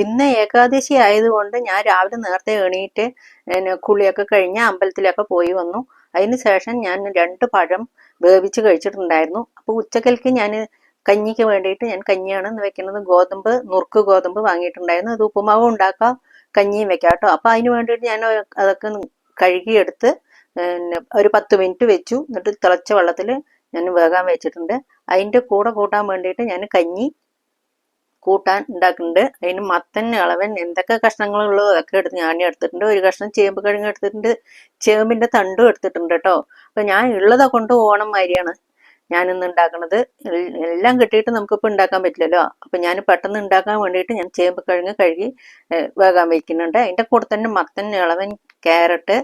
ഇന്ന് ഏകാദശി ആയതുകൊണ്ട് ഞാൻ രാവിലെ നേരത്തെ എണീറ്റ് കുളിയൊക്കെ കഴിഞ്ഞ് അമ്പലത്തിലൊക്കെ പോയി വന്നു. അതിന് ശേഷം ഞാൻ രണ്ട് പഴം വേവിച്ച് കഴിച്ചിട്ടുണ്ടായിരുന്നു. അപ്പോൾ ഉച്ചക്കൽക്ക് ഞാൻ കഞ്ഞിക്ക് വേണ്ടിയിട്ട് ഞാൻ കഞ്ഞിയാണ് വെക്കുന്നത്. ഗോതമ്പ് നുറുക്ക് ഗോതമ്പ് വാങ്ങിയിട്ടുണ്ടായിരുന്നു. അത് ഉപ്പുമാവ് ഉണ്ടാക്കാം കഞ്ഞിയും വെക്കാം കേട്ടോ. അപ്പോൾ അതിന് വേണ്ടിയിട്ട് ഞാൻ അതൊക്കെ കഴുകിയെടുത്ത് ഒരു പത്ത് മിനിറ്റ് വെച്ചു. എന്നിട്ട് തിളച്ച വെള്ളത്തിൽ ഞാൻ വേകാൻ വെച്ചിട്ടുണ്ട്. അതിന്റെ കൂടെ കൂട്ടാൻ വേണ്ടിയിട്ട് ഞാൻ കഞ്ഞി കൂട്ടാൻ ഉണ്ടാക്കുന്നുണ്ട് അതിന് മത്തൻ അളവൻ എന്തൊക്കെ കഷ്ണങ്ങളുള്ളോ അതൊക്കെ എടുത്ത് ഞാൻ എടുത്തിട്ടുണ്ട്. ഒരു കഷ്ണം ചേമ്പ് കിഴങ്ങ് എടുത്തിട്ടുണ്ട്. ചേമ്പിന്റെ തണ്ടും എടുത്തിട്ടുണ്ട് കേട്ടോ അപ്പൊ ഞാൻ ഉള്ളതൊക്കെ കൊണ്ട് ഓണം മാതിരിയാണ് ഞാനിന്ന് ഉണ്ടാക്കുന്നത് എല്ലാം കിട്ടിയിട്ട് നമുക്കിപ്പോൾ ഉണ്ടാക്കാൻ പറ്റില്ലല്ലോ. അപ്പൊ ഞാൻ പെട്ടെന്ന് ഉണ്ടാക്കാൻ വേണ്ടിയിട്ട് ഞാൻ ചേമ്പ് കിഴങ്ങ് കഴുകി വേകാൻ വയ്ക്കുന്നുണ്ട് അതിന്റെ കൂടെ തന്നെ മത്തൻ ഇളവൻ ക്യാരറ്റ്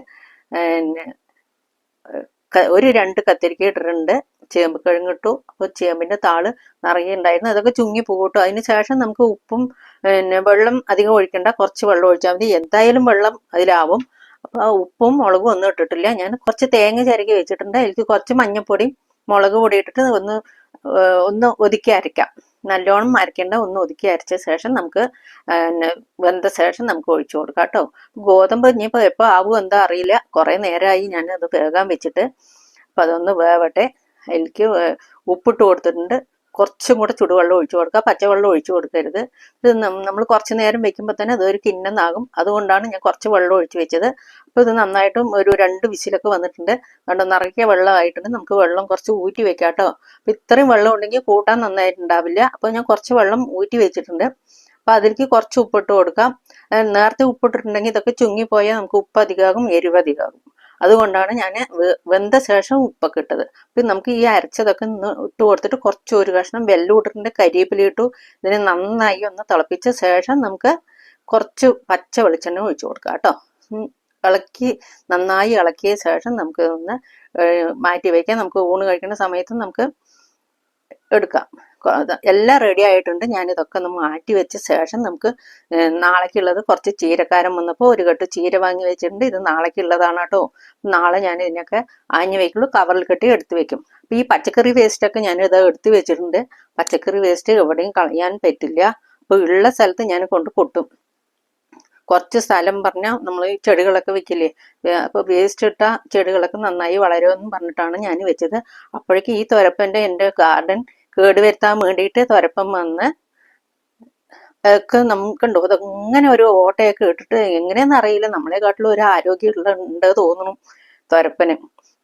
ഒരു രണ്ട് കത്തിരിക്ക ഇട്ടിട്ടുണ്ട്. ചേമ്പ് കിഴങ്ങിട്ടു അപ്പോൾ ചേമ്പിന്റെ താൾ നിറയെ ഉണ്ടായിരുന്നു. അതൊക്കെ ചുങ്ങി പോകട്ടു അതിന് ശേഷം നമുക്ക് ഉപ്പും പിന്നെ വെള്ളം അധികം ഒഴിക്കണ്ട. കുറച്ച് വെള്ളം ഒഴിച്ചാൽ മതി. എന്തായാലും വെള്ളം അതിലാവും. അപ്പോൾ ഉപ്പും മുളകും ഒന്നും ഇട്ടിട്ടില്ല. ഞാൻ കുറച്ച് തേങ്ങ ചിരകി വെച്ചിട്ടുണ്ട്. എനിക്ക് കുറച്ച് മഞ്ഞപ്പൊടിയും മുളക് പൊടി ഇട്ടിട്ട് ഒന്ന് ഒന്ന് ഒതുക്കി അരയ്ക്കാം. നല്ലോണം അരക്കേണ്ട ഒന്ന് ഒതുക്കി അരച്ച ശേഷം നമുക്ക് വെന്ത ശേഷം നമുക്ക് ഒഴിച്ചു കൊടുക്കാം കേട്ടോ. ഗോതമ്പ് ഇനിയിപ്പോൾ എപ്പോൾ ആവും എന്താ അറിയില്ല. കുറേ നേരമായി ഞാൻ അത് വേകാൻ വെച്ചിട്ട്. അപ്പം അതൊന്ന് വേവട്ടെ. എനിക്ക് ഉപ്പിട്ട് കൊടുത്തിട്ടുണ്ട്. കുറച്ചും കൂടെ ചുടുവെള്ളം ഒഴിച്ചു കൊടുക്കുക. പച്ചവെള്ളം ഒഴിച്ചു കൊടുക്കരുത്. ഇത് നമ്മൾ കുറച്ച് നേരം വെക്കുമ്പോൾ തന്നെ അതൊരു കിണ്ണെന്നാകും അതുകൊണ്ടാണ് ഞാൻ കുറച്ച് വെള്ളം ഒഴിച്ചു വെച്ചത്. അപ്പോൾ ഇത് നന്നായിട്ടും ഒരു രണ്ട് വിസിലൊക്കെ വന്നിട്ടുണ്ട്. അതുകൊണ്ട് നിറയ്ക്കിയ വെള്ളമായിട്ടുണ്ട് നമുക്ക് വെള്ളം കുറച്ച് ഊറ്റി വെക്കാം കേട്ടോ. അപ്പോൾ ഇത്രയും വെള്ളം ഉണ്ടെങ്കിൽ കൂട്ടാൻ നന്നായിട്ടുണ്ടാവില്ല. അപ്പോൾ ഞാൻ കുറച്ച് വെള്ളം ഊറ്റി വെച്ചിട്ടുണ്ട്. അപ്പോൾ അതിലേക്ക് കുറച്ച് ഉപ്പിട്ട് കൊടുക്കാം. നേരത്തെ ഉപ്പിട്ടിട്ടുണ്ടെങ്കിൽ ഇതൊക്കെ ചുങ്ങിപ്പോയാൽ നമുക്ക് ഉപ്പ് അധികമാകും എരിവ് അധികമാകും. അതുകൊണ്ടാണ് ഞാൻ വെന്ത ശേഷം ഉപ്പൊക്കെ ഇട്ടത് പിന്നെ നമുക്ക് ഈ അരച്ചതൊക്കെ ഇട്ട് കൊടുത്തിട്ട് കുറച്ച് ഒരു കഷ്ണം വെല്ലൂട്ടിന്റെ കരിവേപ്പില ഇട്ടു. ഇതിനെ നന്നായി ഒന്ന് തിളപ്പിച്ച ശേഷം നമുക്ക് കുറച്ച് പച്ച വെളിച്ചെണ്ണ ഒഴിച്ചു കൊടുക്കുക കേട്ടോ. ഇളക്കി നന്നായി ഇളക്കിയ ശേഷം നമുക്ക് ഒന്ന് മാറ്റി വയ്ക്കാം നമുക്ക് ഊണ് കഴിക്കുന്ന സമയത്ത് നമുക്ക് എടുക്കാം. എല്ലാം റെഡി ആയിട്ടുണ്ട്. ഞാൻ ഇതൊക്കെ ഒന്ന് മാറ്റി വെച്ച ശേഷം നമുക്ക് നാളേക്കുള്ളത് കുറച്ച് ചീരക്കാരം വന്നപ്പോൾ ഒരു കെട്ട് ചീര വാങ്ങി വെച്ചിട്ടുണ്ട്. ഇത് നാളേക്കുള്ളതാണ് കേട്ടോ. നാളെ ഞാൻ ഇതിനൊക്കെ ആഞ്ഞു വയ്ക്കുള്ളൂ കവറിൽ കെട്ടി എടുത്ത് വെക്കും. അപ്പോൾ ഈ പച്ചക്കറി വേസ്റ്റൊക്കെ ഞാനിത് എടുത്ത് വെച്ചിട്ടുണ്ട്. പച്ചക്കറി വേസ്റ്റ് എവിടെയും കളയാൻ പറ്റില്ല. അപ്പോൾ ഉള്ള സ്ഥലത്ത് ഞാൻ കൊണ്ട് കൊട്ടും. കുറച്ച് സ്ഥലം പറഞ്ഞാൽ നമ്മൾ ഈ ചെടികളൊക്കെ വെക്കില്ലേ? അപ്പോൾ വേസ്റ്റ് ഇട്ട ചെടികളൊക്കെ നന്നായി വളരുമെന്ന് പറഞ്ഞിട്ടാണ് ഞാൻ വെച്ചത്. അപ്പോഴേക്കും ഈ തുരപ്പന്റെ എന്റെ ഗാർഡൻ കേടുവരുത്താൻ വേണ്ടിയിട്ട് തുരപ്പം വന്ന് ഒക്കെ നമുക്കുണ്ടോ? അതങ്ങനെ ഒരു ഓട്ടയൊക്കെ ഇട്ടിട്ട് എങ്ങനെയാണെന്ന് അറിയില്ല. നമ്മളെക്കാട്ടിലും ഒരു ആരോഗ്യമുള്ള ഉണ്ട് തോന്നുന്നു തുരപ്പന്.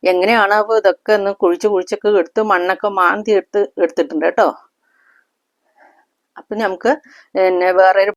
എങ്ങനെയാണ് അപ്പോൾ ഇതൊക്കെ ഒന്ന് കുഴിച്ച് കുഴിച്ചൊക്കെ എടുത്ത് മണ്ണൊക്കെ മാന്തി എടുത്ത് എടുത്തിട്ടുണ്ട് കേട്ടോ? അപ്പം നമുക്ക് പിന്നെ വേറെ ഒരു